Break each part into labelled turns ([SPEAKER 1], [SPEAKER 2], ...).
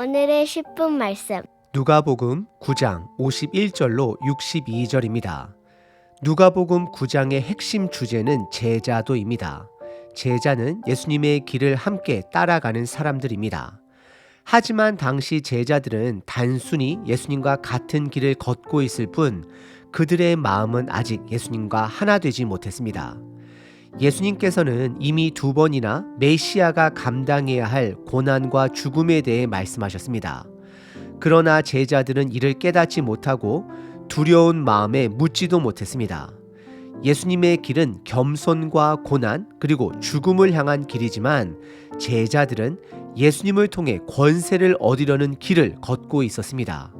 [SPEAKER 1] 오늘의 10분 말씀.
[SPEAKER 2] 누가복음 9장 51절로 62절입니다. 누가복음 9장의 핵심 주제는 제자도입니다. 제자는 예수님의 길을 함께 따라가는 사람들입니다. 하지만 당시 제자들은 단순히 예수님과 같은 길을 걷고 있을 뿐 그들의 마음은 아직 예수님과 하나 되지 못했습니다. 예수님께서는 이미 두 번이나 메시아가 감당해야 할 고난과 죽음에 대해 말씀하셨습니다. 그러나 제자들은 이를 깨닫지 못하고 두려운 마음에 묻지도 못했습니다. 예수님의 길은 겸손과 고난 그리고 죽음을 향한 길이지만 제자들은 예수님을 통해 권세를 얻으려는 길을 걷고 있었습니다.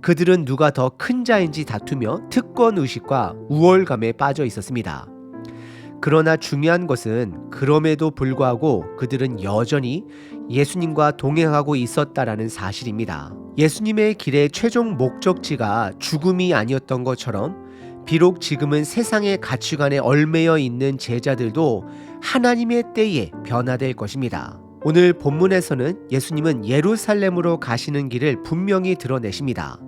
[SPEAKER 2] 그들은 누가 더 큰 자인지 다투며 특권 의식과 우월감에 빠져 있었습니다. 그러나 중요한 것은 그럼에도 불구하고 그들은 여전히 예수님과 동행하고 있었다라는 사실입니다. 예수님의 길의 최종 목적지가 죽음이 아니었던 것처럼 비록 지금은 세상의 가치관에 얽매여 있는 제자들도 하나님의 때에 변화될 것입니다. 오늘 본문에서는 예수님은 예루살렘으로 가시는 길을 분명히 드러내십니다.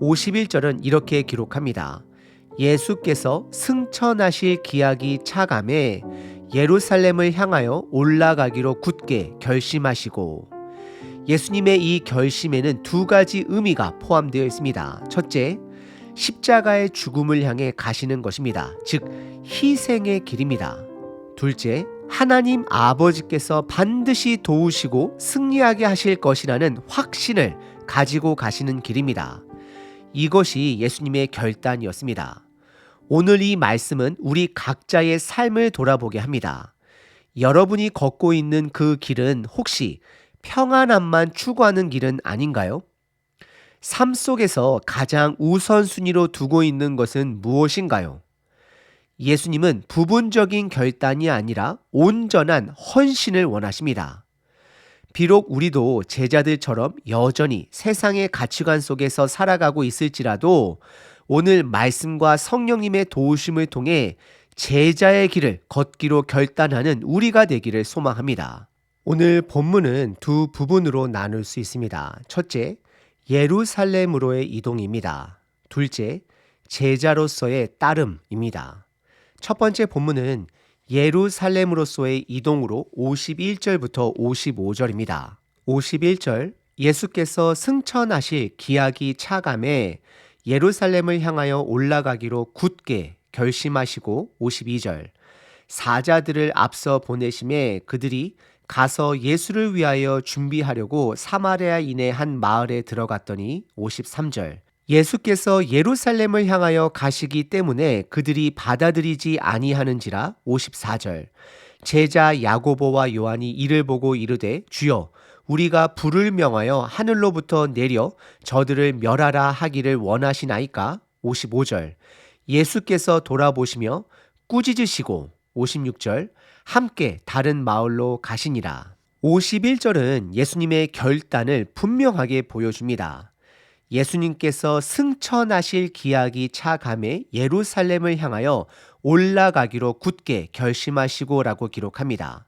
[SPEAKER 2] 51절은 이렇게 기록합니다. 예수께서 승천하실 기약이 차감해 예루살렘을 향하여 올라가기로 굳게 결심하시고 예수님의 이 결심에는 두 가지 의미가 포함되어 있습니다. 첫째, 십자가의 죽음을 향해 가시는 것입니다. 즉, 희생의 길입니다. 둘째, 하나님 아버지께서 반드시 도우시고 승리하게 하실 것이라는 확신을 가지고 가시는 길입니다. 이것이 예수님의 결단이었습니다. 오늘 이 말씀은 우리 각자의 삶을 돌아보게 합니다. 여러분이 걷고 있는 그 길은 혹시 평안함만 추구하는 길은 아닌가요? 삶 속에서 가장 우선순위로 두고 있는 것은 무엇인가요? 예수님은 부분적인 결단이 아니라 온전한 헌신을 원하십니다. 비록 우리도 제자들처럼 여전히 세상의 가치관 속에서 살아가고 있을지라도 오늘 말씀과 성령님의 도우심을 통해 제자의 길을 걷기로 결단하는 우리가 되기를 소망합니다. 오늘 본문은 두 부분으로 나눌 수 있습니다. 첫째, 예루살렘으로의 이동입니다. 둘째, 제자로서의 따름입니다. 첫 번째 본문은 예루살렘으로서의 이동으로 51절부터 55절입니다. 51절 예수께서 승천하실 기약이 차감해 예루살렘을 향하여 올라가기로 굳게 결심하시고 52절. 사자들을 앞서 보내심에 그들이 가서 예수를 위하여 준비하려고 사마리아인의 한 마을에 들어갔더니 53절. 예수께서 예루살렘을 향하여 가시기 때문에 그들이 받아들이지 아니하는지라 54절. 제자 야고보와 요한이 이를 보고 이르되 주여 우리가 불을 명하여 하늘로부터 내려 저들을 멸하라 하기를 원하시나이까 55절 예수께서 돌아보시며 꾸짖으시고 56절 함께 다른 마을로 가시니라 51절은 예수님의 결단을 분명하게 보여줍니다. 예수님께서 승천하실 기약이 차감해 예루살렘을 향하여 올라가기로 굳게 결심하시고라고 기록합니다.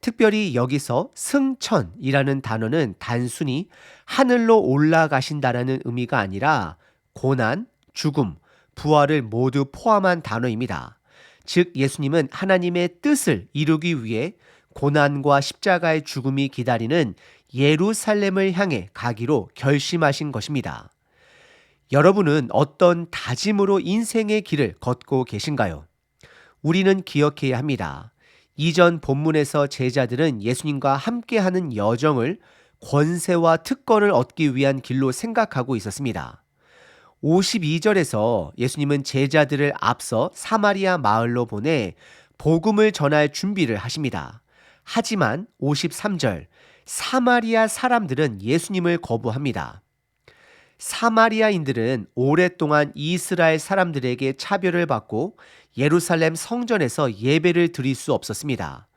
[SPEAKER 2] 특별히 여기서 승천이라는 단어는 단순히 하늘로 올라가신다라는 의미가 아니라 고난, 죽음, 부활을 모두 포함한 단어입니다. 즉 예수님은 하나님의 뜻을 이루기 위해 고난과 십자가의 죽음이 기다리는 예루살렘을 향해 가기로 결심하신 것입니다. 여러분은 어떤 다짐으로 인생의 길을 걷고 계신가요? 우리는 기억해야 합니다. 이전 본문에서 제자들은 예수님과 함께하는 여정을 권세와 특권을 얻기 위한 길로 생각하고 있었습니다. 52절에서 예수님은 제자들을 앞서 사마리아 마을로 보내 복음을 전할 준비를 하십니다. 하지만 53절 사마리아 사람들은 예수님을 거부합니다. 사마리아인들은 오랫동안 이스라엘 사람들에게 차별을 받고 예루살렘 성전에서 예배를 드릴 수 없었습니다.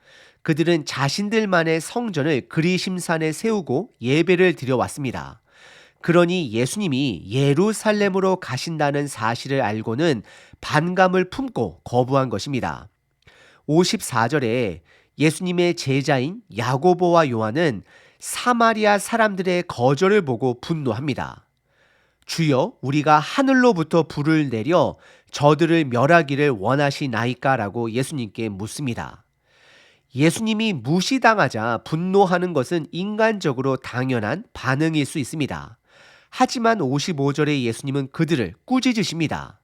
[SPEAKER 2] 그들은 자신들만의 성전을 그리심산에 세우고 예배를 드려왔습니다. 그러니 예수님이 예루살렘으로 가신다는 사실을 알고는 반감을 품고 거부한 것입니다. 54절에 예수님의 제자인 야고보와 요한은 사마리아 사람들의 거절을 보고 분노합니다. 주여, 우리가 하늘로부터 불을 내려 저들을 멸하기를 원하시나이까라고 예수님께 묻습니다. 예수님이 무시당하자 분노하는 것은 인간적으로 당연한 반응일 수 있습니다. 하지만 55절에 예수님은 그들을 꾸짖으십니다.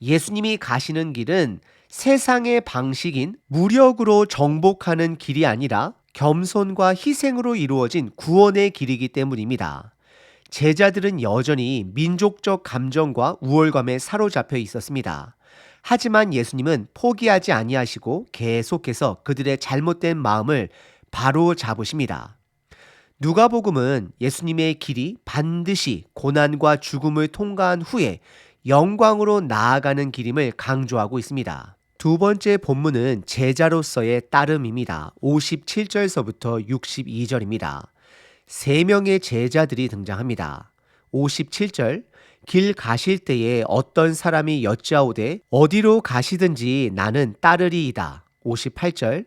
[SPEAKER 2] 예수님이 가시는 길은 세상의 방식인 무력으로 정복하는 길이 아니라 겸손과 희생으로 이루어진 구원의 길이기 때문입니다. 제자들은 여전히 민족적 감정과 우월감에 사로잡혀 있었습니다. 하지만 예수님은 포기하지 아니하시고 계속해서 그들의 잘못된 마음을 바로 잡으십니다. 누가복음은 예수님의 길이 반드시 고난과 죽음을 통과한 후에 영광으로 나아가는 길임을 강조하고 있습니다. 두 번째 본문은 제자로서의 따름입니다. 57절서부터 62절입니다. 세 명의 제자들이 등장합니다. 57절 길 가실 때에 어떤 사람이 여짜오되 어디로 가시든지 나는 따르리이다. 58절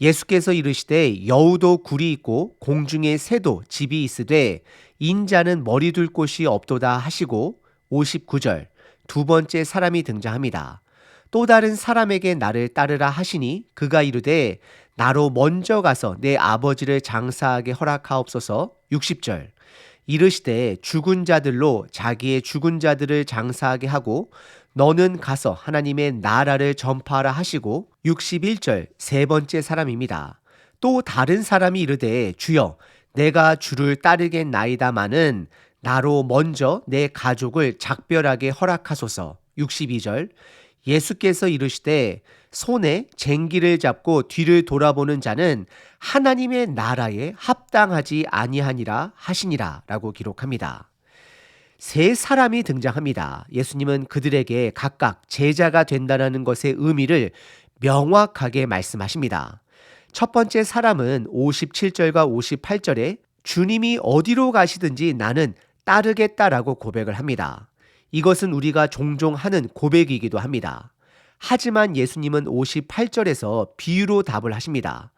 [SPEAKER 2] 예수께서 이르시되 여우도 굴이 있고 공중에 새도 집이 있으되 인자는 머리 둘 곳이 없도다 하시고 59절 두 번째 사람이 등장합니다. 또 다른 사람에게 나를 따르라 하시니 그가 이르되 나로 먼저 가서 내 아버지를 장사하게 허락하옵소서. 60절. 이르시되 죽은 자들로 자기의 죽은 자들을 장사하게 하고 너는 가서 하나님의 나라를 전파하라 하시고 61절 세 번째 사람입니다. 또 다른 사람이 이르되 주여 내가 주를 따르겠나이다마는 나로 먼저 내 가족을 작별하게 허락하소서. 62절. 예수께서 이르시되 손에 쟁기를 잡고 뒤를 돌아보는 자는 하나님의 나라에 합당하지 아니하니라 하시니라라고 기록합니다. 세 사람이 등장합니다. 예수님은 그들에게 각각 제자가 된다는 것의 의미를 명확하게 말씀하십니다. 첫 번째 사람은 57절과 58절에 주님이 어디로 가시든지 나는 따르겠다라고 고백을 합니다. 이것은 우리가 종종 하는 고백이기도 합니다. 하지만 예수님은 58절에서 비유로 답을 하십니다.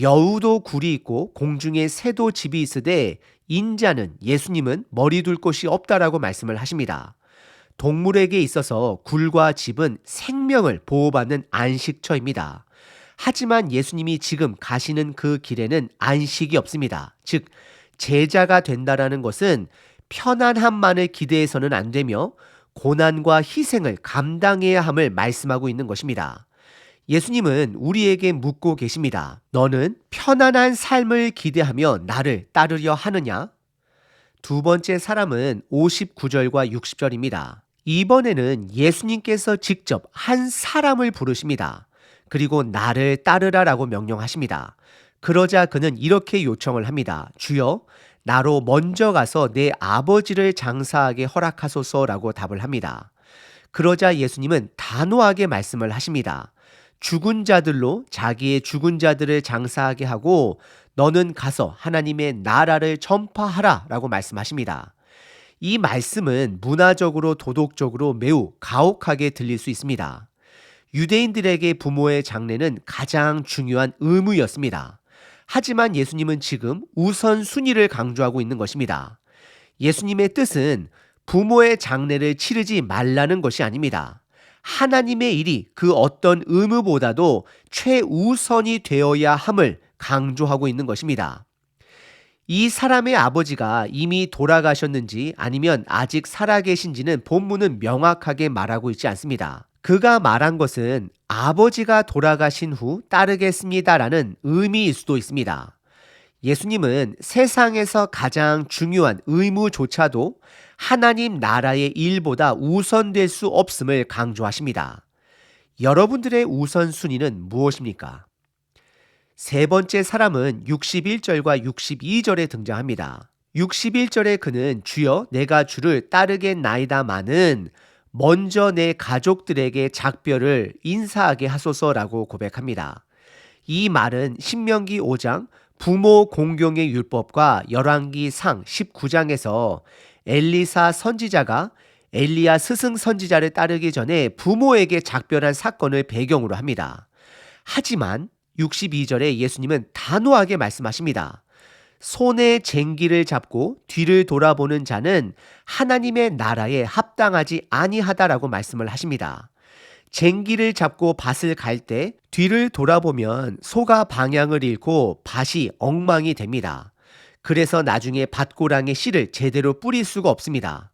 [SPEAKER 2] 여우도 굴이 있고 공중에 새도 집이 있으되 인자는 예수님은 머리 둘 곳이 없다라고 말씀을 하십니다. 동물에게 있어서 굴과 집은 생명을 보호받는 안식처입니다. 하지만 예수님이 지금 가시는 그 길에는 안식이 없습니다. 즉, 제자가 된다라는 것은 편안함만을 기대해서는 안 되며 고난과 희생을 감당해야 함을 말씀하고 있는 것입니다. 예수님은 우리에게 묻고 계십니다. 너는 편안한 삶을 기대하며 나를 따르려 하느냐? 두 번째 사람은 59절과 60절입니다. 이번에는 예수님께서 직접 한 사람을 부르십니다. 그리고 나를 따르라라고 명령하십니다. 그러자 그는 이렇게 요청을 합니다. 주여, 나로 먼저 가서 내 아버지를 장사하게 허락하소서라고 답을 합니다. 그러자 예수님은 단호하게 말씀을 하십니다. 죽은 자들로 자기의 죽은 자들을 장사하게 하고 너는 가서 하나님의 나라를 전파하라 라고 말씀하십니다. 이 말씀은 문화적으로 도덕적으로 매우 가혹하게 들릴 수 있습니다. 유대인들에게 부모의 장례는 가장 중요한 의무였습니다. 하지만 예수님은 지금 우선순위를 강조하고 있는 것입니다. 예수님의 뜻은 부모의 장례를 치르지 말라는 것이 아닙니다. 하나님의 일이 그 어떤 의무보다도 최우선이 되어야 함을 강조하고 있는 것입니다. 이 사람의 아버지가 이미 돌아가셨는지 아니면 아직 살아계신지는 본문은 명확하게 말하고 있지 않습니다. 그가 말한 것은 아버지가 돌아가신 후 따르겠습니다라는 의미일 수도 있습니다. 예수님은 세상에서 가장 중요한 의무조차도 하나님 나라의 일보다 우선될 수 없음을 강조하십니다. 여러분들의 우선순위는 무엇입니까? 세 번째 사람은 61절과 62절에 등장합니다. 61절에 그는 주여 내가 주를 따르겠나이다마는 먼저 내 가족들에게 작별을 인사하게 하소서라고 고백합니다. 이 말은 신명기 5장 부모 공경의 율법과 열왕기 상 19장에서 엘리사 선지자가 엘리야 스승 선지자를 따르기 전에 부모에게 작별한 사건을 배경으로 합니다. 하지만 62절에 예수님은 단호하게 말씀하십니다. 손에 쟁기를 잡고 뒤를 돌아보는 자는 하나님의 나라에 합당하지 아니하다라고 말씀을 하십니다. 쟁기를 잡고 밭을 갈 때 뒤를 돌아보면 소가 방향을 잃고 밭이 엉망이 됩니다. 그래서 나중에 밭고랑에 씨를 제대로 뿌릴 수가 없습니다.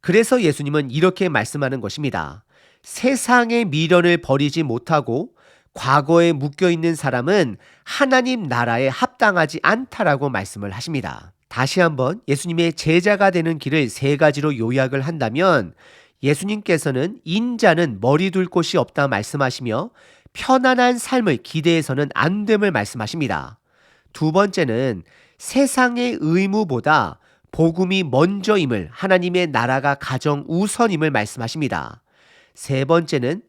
[SPEAKER 2] 그래서 예수님은 이렇게 말씀하는 것입니다. 세상의 미련을 버리지 못하고 과거에 묶여 있는 사람은 하나님 나라에 합당하지 않다라고 말씀을 하십니다. 다시 한번 예수님의 제자가 되는 길을 세 가지로 요약을 한다면 예수님께서는 인자는 머리 둘 곳이 없다 말씀하시며 편안한 삶을 기대해서는 안 됨을 말씀하십니다. 두 번째는 세상의 의무보다 복음이 먼저임을 하나님의 나라가 가정 우선임을 말씀하십니다. 세 번째는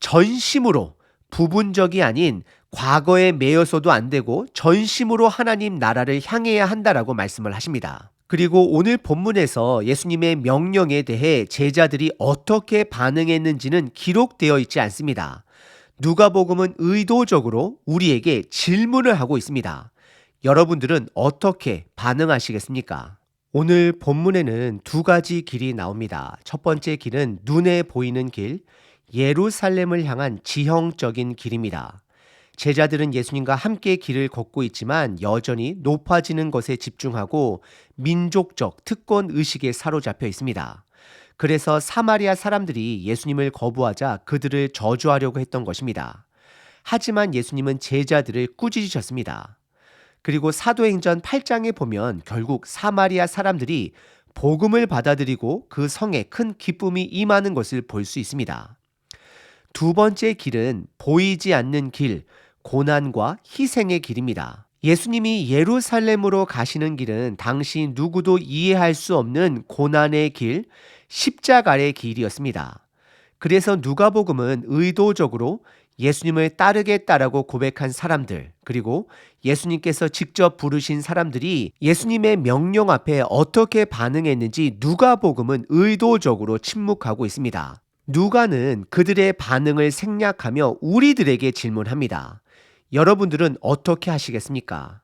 [SPEAKER 2] 전심으로 부분적이 아닌 과거에 매여서도 안 되고 전심으로 하나님 나라를 향해야 한다라고 말씀을 하십니다. 그리고 오늘 본문에서 예수님의 명령에 대해 제자들이 어떻게 반응했는지는 기록되어 있지 않습니다. 누가복음은 의도적으로 우리에게 질문을 하고 있습니다. 여러분들은 어떻게 반응하시겠습니까? 오늘 본문에는 두 가지 길이 나옵니다. 첫 번째 길은 눈에 보이는 길, 예루살렘을 향한 지형적인 길입니다. 제자들은 예수님과 함께 길을 걷고 있지만 여전히 높아지는 것에 집중하고 민족적 특권 의식에 사로잡혀 있습니다. 그래서 사마리아 사람들이 예수님을 거부하자 그들을 저주하려고 했던 것입니다. 하지만 예수님은 제자들을 꾸짖으셨습니다. 그리고 사도행전 8장에 보면 결국 사마리아 사람들이 복음을 받아들이고 그 성에 큰 기쁨이 임하는 것을 볼 수 있습니다. 두 번째 길은 보이지 않는 길, 고난과 희생의 길입니다. 예수님이 예루살렘으로 가시는 길은 당시 누구도 이해할 수 없는 고난의 길, 십자가의 길이었습니다. 그래서 누가복음은 의도적으로 예수님을 따르겠다라고 고백한 사람들, 그리고 예수님께서 직접 부르신 사람들이 예수님의 명령 앞에 어떻게 반응했는지 누가복음은 의도적으로 침묵하고 있습니다. 누가는 그들의 반응을 생략하며 우리들에게 질문합니다. 여러분들은 어떻게 하시겠습니까?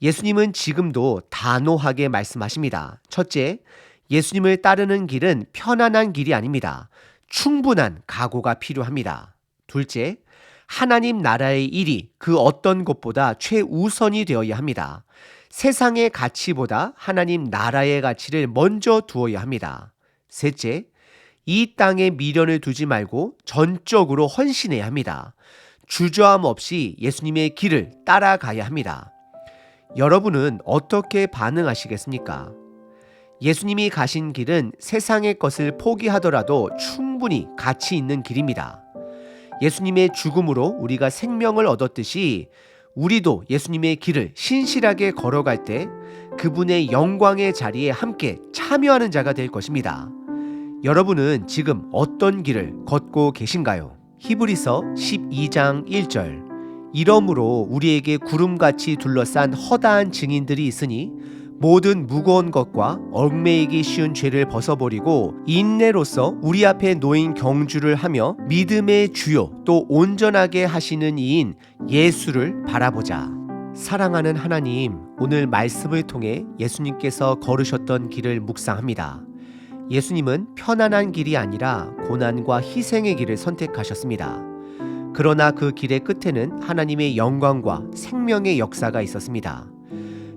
[SPEAKER 2] 예수님은 지금도 단호하게 말씀하십니다. 첫째, 예수님을 따르는 길은 편안한 길이 아닙니다. 충분한 각오가 필요합니다. 둘째, 하나님 나라의 일이 그 어떤 것보다 최우선이 되어야 합니다. 세상의 가치보다 하나님 나라의 가치를 먼저 두어야 합니다. 셋째, 이 땅에 미련을 두지 말고 전적으로 헌신해야 합니다. 주저함 없이 예수님의 길을 따라가야 합니다. 여러분은 어떻게 반응하시겠습니까? 예수님이 가신 길은 세상의 것을 포기하더라도 충분히 가치 있는 길입니다. 예수님의 죽음으로 우리가 생명을 얻었듯이 우리도 예수님의 길을 신실하게 걸어갈 때 그분의 영광의 자리에 함께 참여하는 자가 될 것입니다. 여러분은 지금 어떤 길을 걷고 계신가요? 히브리서 12장 1절 이러므로 우리에게 구름같이 둘러싼 허다한 증인들이 있으니 모든 무거운 것과 얽매이기 쉬운 죄를 벗어버리고 인내로서 우리 앞에 놓인 경주를 하며 믿음의 주요 또 온전하게 하시는 이인 예수를 바라보자. 사랑하는 하나님, 오늘 말씀을 통해 예수님께서 걸으셨던 길을 묵상합니다. 예수님은 편안한 길이 아니라 고난과 희생의 길을 선택하셨습니다. 그러나 그 길의 끝에는 하나님의 영광과 생명의 역사가 있었습니다.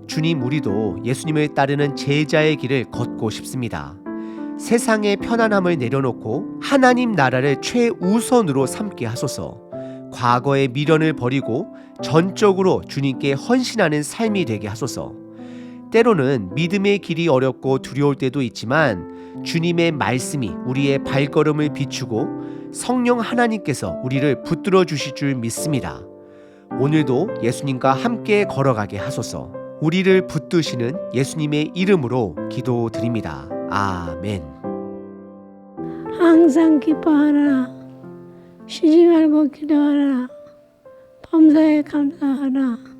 [SPEAKER 2] 주님 우리도 예수님을 따르는 제자의 길을 걷고 싶습니다. 세상의 편안함을 내려놓고 하나님 나라를 최우선으로 삼게 하소서. 과거의 미련을 버리고 전적으로 주님께 헌신하는 삶이 되게 하소서. 때로는 믿음의 길이 어렵고 두려울 때도 있지만 주님의 말씀이 우리의 발걸음을 비추고 성령 하나님께서 우리를 붙들어 주실 줄 믿습니다. 오늘도 예수님과 함께 걸어가게 하소서. 우리를 붙드시는 예수님의 이름으로 기도드립니다. 아멘.
[SPEAKER 3] 항상 기뻐하라. 쉬지 말고 기도하라. 범사에 감사하라.